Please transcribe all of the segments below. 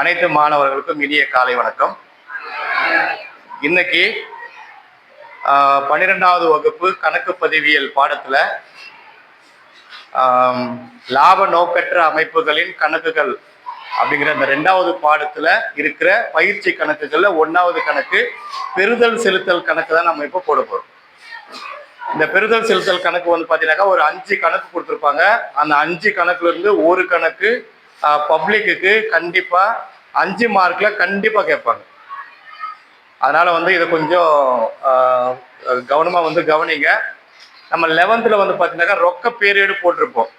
அனைத்து மாணவர்களுக்கும் இனிய காலை வணக்கம். இன்னைக்கு பன்னிரெண்டாவது வகுப்பு கணக்கு பதிவியல் பாடத்துல லாப நோக்கற்ற அமைப்புகளின் கணக்குகள் அப்படிங்கிற இந்த ரெண்டாவது பாடத்துல இருக்கிற பயிற்சி கணக்குகள்ல ஒன்னாவது கணக்கு பெறுதல் செலுத்தல் கணக்கு தான் நம்ம இப்போ போட போறோம். இந்த பெறுதல் செலுத்தல் கணக்கு வந்து பாத்தீங்கன்னாக்கா ஒரு அஞ்சு கணக்கு கொடுத்துருப்பாங்க. அந்த அஞ்சு கணக்குல இருந்து ஒரு கணக்கு பப்ளிக்குக்கு கண்டிப்பாக அஞ்சு மார்க்கில் கண்டிப்பாக கேட்பாங்க. அதனால் வந்து இதை கொஞ்சம் கவனமாக வந்து கவனிங்க. நம்ம லெவன்த்தில் வந்து பார்த்தீங்கன்னாக்கா ரொக்க பீரியடு போட்டிருப்போம்.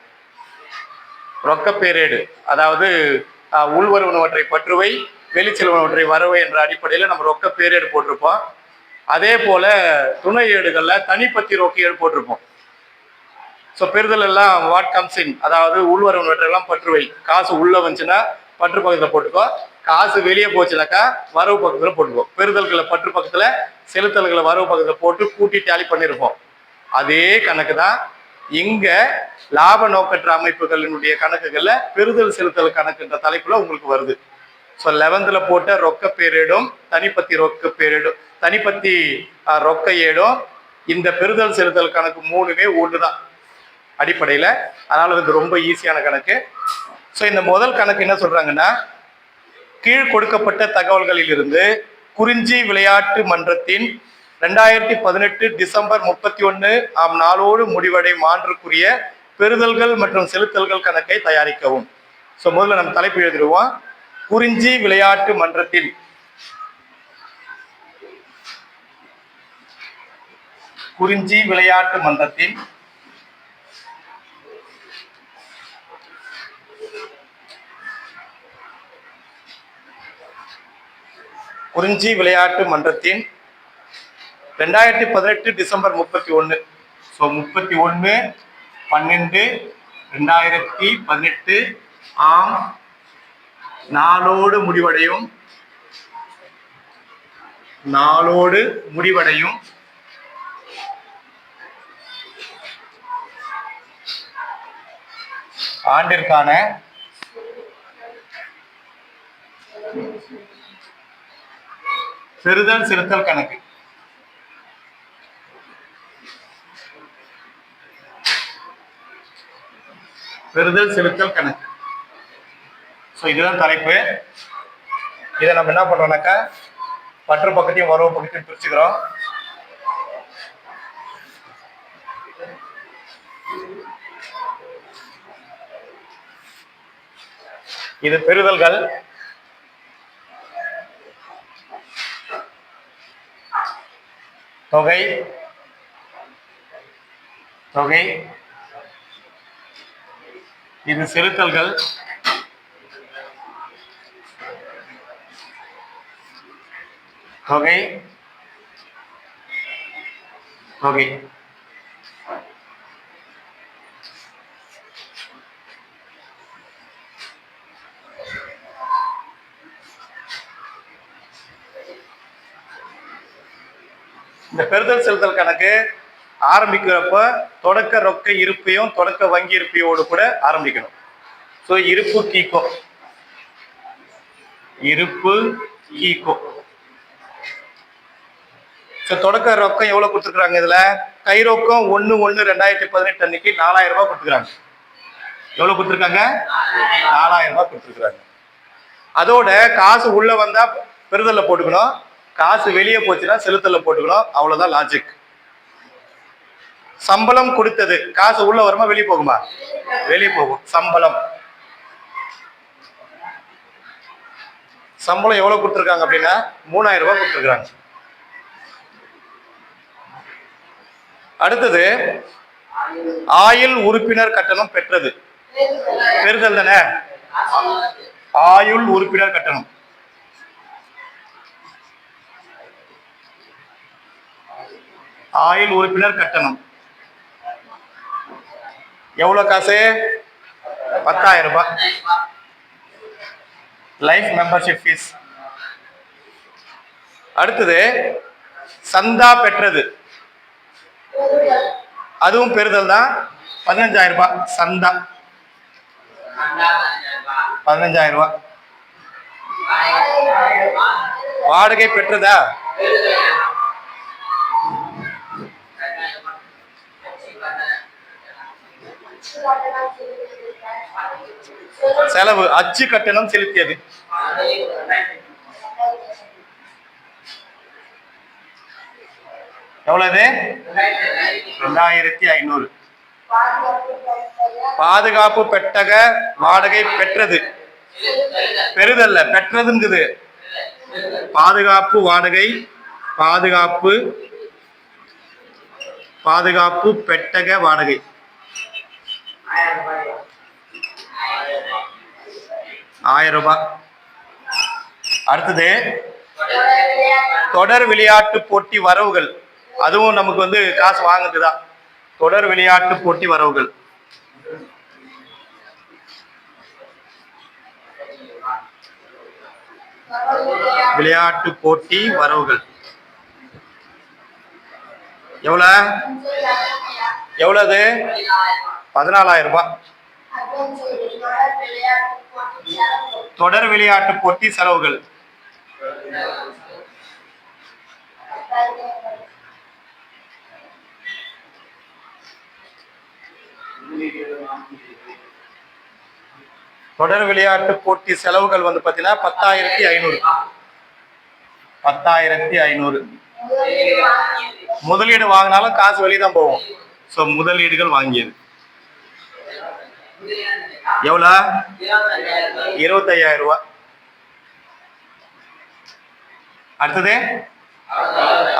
ரொக்க பீரியடு அதாவது உள்வரு உள்வருவனவற்றை பற்றுவை வெளிச்செல்வனவற்றை வரவை என்ற அடிப்படையில் நம்ம ரொக்க பீரியடு போட்டிருப்போம். அதே போல் துணை ஏடுகளில் தனிப்பத்தி ரொக்க ஏடு போட்டிருப்போம். ஸோ பெறுதல் எல்லாம் வாட் கம்ஸ் இன் அதாவது உள்வருவனவற்றெல்லாம் பற்றுவை காசு உள்ள வந்துச்சுன்னா பற்று பக்கத்தில் போட்டுக்கோ. காசு வெளியே போச்சுனாக்கா வரவு பக்கத்தில் போட்டுக்கோ. பெறுதல்களை பற்று பக்கத்தில் செலுத்தல்களை வரவு பக்கத்தில் போட்டு கூட்டி டேலி பண்ணியிருப்போம் அதே கணக்கு தான் இங்கே லாப நோக்கற்ற அமைப்புகளினுடைய கணக்குகளில் பெறுதல் செலுத்தல் கணக்குன்ற தலைப்பில் உங்களுக்கு வருது. ஸோ லெவன்த்தில் போட்ட ரொக்க பேரிடும் தனிப்பத்தி ரொக்க பேரிடும் தனிப்பத்தி ரொக்க ஏடும் இந்த பெறுதல் செலுத்தல் கணக்கு மூணுமே ஒண்ணுதான் அடிப்படையில். அதனால் இது ரொம்ப ஈஸியான கணக்கு. ஸோ இந்த முதல் கணக்கு என்ன சொல்கிறாங்கன்னா கீழ் கொடுக்கப்பட்ட தகவல்களிலிருந்து குறிஞ்சி விளையாட்டு மன்றத்தின் ரெண்டாயிரத்தி பதினெட்டு டிசம்பர் முப்பத்தி ஒன்று ஆம் நாளோடு முடிவடையும் ஆண்டுக்குரிய பெறுதல்கள் மற்றும் செலுத்தல்கள் கணக்கை தயாரிக்கவும். ஸோ முதல்ல நம்ம தலைப்பு எழுதிடுவோம். குறிஞ்சி விளையாட்டு மன்றத்தின் குறிஞ்சி விளையாட்டு மன்றத்தின் குறிஞ்சி விளையாட்டு மன்றத்தின் ரெண்டாயிரத்தி பதினெட்டு டிசம்பர் முப்பத்தி ஒன்று ஸோ முப்பத்தி ஒன்று பன்னெண்டு ரெண்டாயிரத்தி பதினெட்டு ஆம் நாளோடு முடிவடையும். நாளோடு முடிவடையும். ஆண்டிற்கான பெறுதல் செலுத்தல் கணக்கு. பெறுதல் செலுத்தல் கணக்கு. ஸோ இதுதான் தலைப்பு. இதை நம்ம என்ன பண்றோம்னாக்கா பற்று பக்கத்தையும் வரவு பக்கத்தையும் பிரிச்சுக்கிறோம். இது பெறுதல்கள். தொகை தொகை இது செலுத்தல்கள் தொகை தொகை இந்த பெறுதல் செலுத்தல் கணக்கு ஆரம்பிக்கிறப்ப தொடக்க ரொக்க இருப்பையும் தொடக்க வங்கி இருப்பையோடு கூட ஆரம்பிக்கணும். ஸோ இருப்பு கீக்கோ. இருப்பு கீக்கோ. ஸோ தொடக்க ரொக்கம் எவ்வளோ கொடுத்துருக்குறாங்க இதில்? கை ரொக்கம் ஒன்று ஒன்று ரெண்டாயிரத்தி பதினெட்டு அன்னைக்கு நாலாயிரம் ரூபாய் கொடுத்துருக்காங்க எவ்வளோ கொடுத்துருக்காங்க? நாலாயிரம் ரூபாய் கொடுத்துருக்குறாங்க. அதோட காசு உள்ளே வந்தால் பெறுதலில் போட்டுக்கணும். காசு வெளியே போச்சுன்னா செலுத்தல போட்டுக்கிறோம் அவ்வளவுதான் லாஜிக் சம்பளம் கொடுத்தது. காசு உள்ள வருமா வெளியே போகுமா? வெளியே போகும். சம்பளம். சம்பளம் எவ்வளவு கொடுத்துருக்காங்க அப்படின்னா மூணாயிரம் ரூபாய் கொடுத்துருக்காங்க. அடுத்தது ஆயுள் உறுப்பினர் கட்டணம் பெற்றது. பெறுதல் தானே? ஆயுள் உறுப்பினர் கட்டணம். ஆயுள் உறுப்பினர் கட்டணம். எவ்வளோ காசு? பத்தாயிரம் ரூபாய். லைஃப் மெம்பர்ஷிப் ஃபீஸ் அடுத்தது சந்தா பெற்றது. அதுவும் பெறுதல் தான். பதினஞ்சாயிரம் ரூபாய் சந்தா. பதினஞ்சாயிரம் ரூபாய். வாடகை பெற்றதா? செலவு அச்சு கட்டணம் செலுத்தியது. எவ்வளவு? ரெண்டாயிரத்தி ஐநூறு. பாதுகாப்பு பெட்டக வாடகை பெற்றது. பெறுதல்ல பெற்றதுங்குது. பாதுகாப்பு வாடகை பாதுகாப்பு பாதுகாப்பு பெட்டக வாடகை. ஆயிரம் ரூபாய். அடுத்தது தொடர் விளையாட்டு போட்டி வரவுகள். அதுவும் நமக்கு வந்து காசு வாங்குதுதான் தொடர் விளையாட்டு போட்டி வரவுகள். விளையாட்டு போட்டி வரவுகள். எவ்வளவு? எவ்வளவு பதினாலாயிரம் ரூபாய். தொடர் விளையாட்டு போட்டி செலவுகள். தொடர் விளையாட்டு போட்டி செலவுகள் வந்து பாத்தீங்கன்னா பத்தாயிரத்தி ஐநூறு. பத்தாயிரத்தி ஐநூறு. முதலீடு வாங்கினாலும் காசு வெளியே தான் போகும். ஸோ முதலீடுகள் வாங்கியது. எவ்வளோ? இருபத்தையாயிரம் ரூபா. அடுத்தது?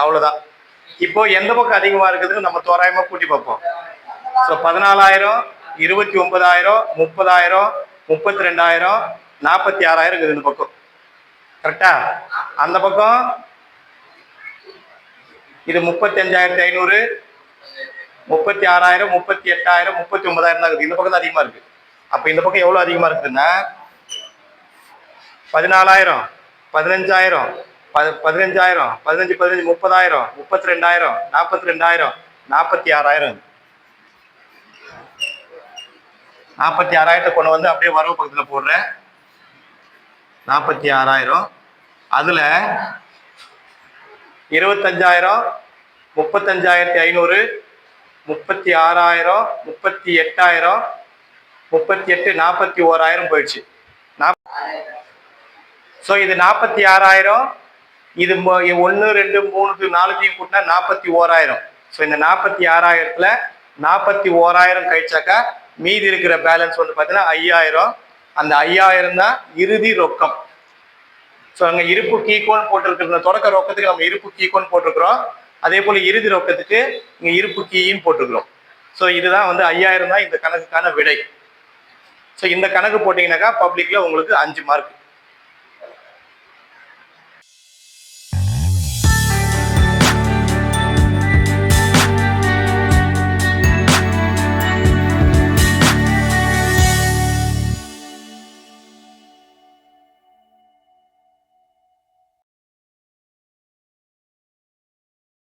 அவ்வளோதான். இப்போ எந்த பக்கம் அதிகமா இருக்குதுன்னு நம்ம தோராயமா கூட்டி பார்ப்போம். ஸோ பதினாலாயிரம் இருபத்தி ஒன்பதாயிரம் முப்பதாயிரம் முப்பத்தி ரெண்டாயிரம் நாற்பத்தி ஆறாயிரம் இருக்குது இந்த பக்கம். கரெக்டா அந்த பக்கம்? இது முப்பத்தி அஞ்சாயிரத்தி ஐநூறு முப்பத்தி ஆறாயிரம் முப்பத்தி எட்டாயிரம் முப்பத்தி ஒன்பதாயிரம் தான் இருக்குது. இந்த பக்கம் தான் அதிகமாக இருக்குது அப்போ இந்த பக்கம் எவ்வளோ அதிகமாக இருக்குதுன்னா பதினாலாயிரம் பதினஞ்சாயிரம் ப- பதினஞ்சாயிரம் பதினஞ்சு பதினஞ்சு முப்பதாயிரம் முப்பத்தி ரெண்டாயிரம் நாற்பத்தி ரெண்டாயிரம் நாற்பத்தி ஆறாயிரம். நாற்பத்தி ஆறாயிரத்தை கொண்டு வந்து அப்படியே வரவு பக்கத்தில் போடுறேன். நாற்பத்தி ஆறாயிரம். அதில் இருபத்தஞ்சாயிரம் முப்பத்தஞ்சாயிரத்தி ஐநூறு முப்பத்தி ஆறாயிரம் முப்பத்தி எட்டாயிரம் முப்பத்தி எட்டு நாற்பத்தி ஓராயிரம் போயிடுச்சு. ஸோ இது நாற்பத்தி ஆறாயிரம் இது ஒன்று ரெண்டு மூணு நாலுத்தையும் கூட்டினா நாற்பத்தி ஓராயிரம். ஸோ இந்த நாற்பத்தி ஆறாயிரத்தில் நாற்பத்தி ஓராயிரம் கழிச்சாக்கா மீதி இருக்கிற பேலன்ஸ் வந்து பார்த்தீங்கன்னா ஐயாயிரம். அந்த ஐயாயிரம் தான் இறுதி ரொக்கம். ஸோ அங்கே இருப்பு கீக்கோன்னு போட்டிருக்கிற தொடக்க ரொக்கத்துக்கு நம்ம இருப்பு கீக்கோன்னு போட்டிருக்கிறோம். அதே போல் இறுதி ரொக்கத்துக்கு இங்கே இருப்பு கீயும் போட்டுக்கிறோம். ஸோ இதுதான் வந்து ஐயாயிரம் தான் இந்த கணக்குக்கான விடை. ஸோ இந்த கணக்கு போட்டிங்கனாக்கா பப்ளிக்ல உங்களுக்கு அஞ்சு மார்க்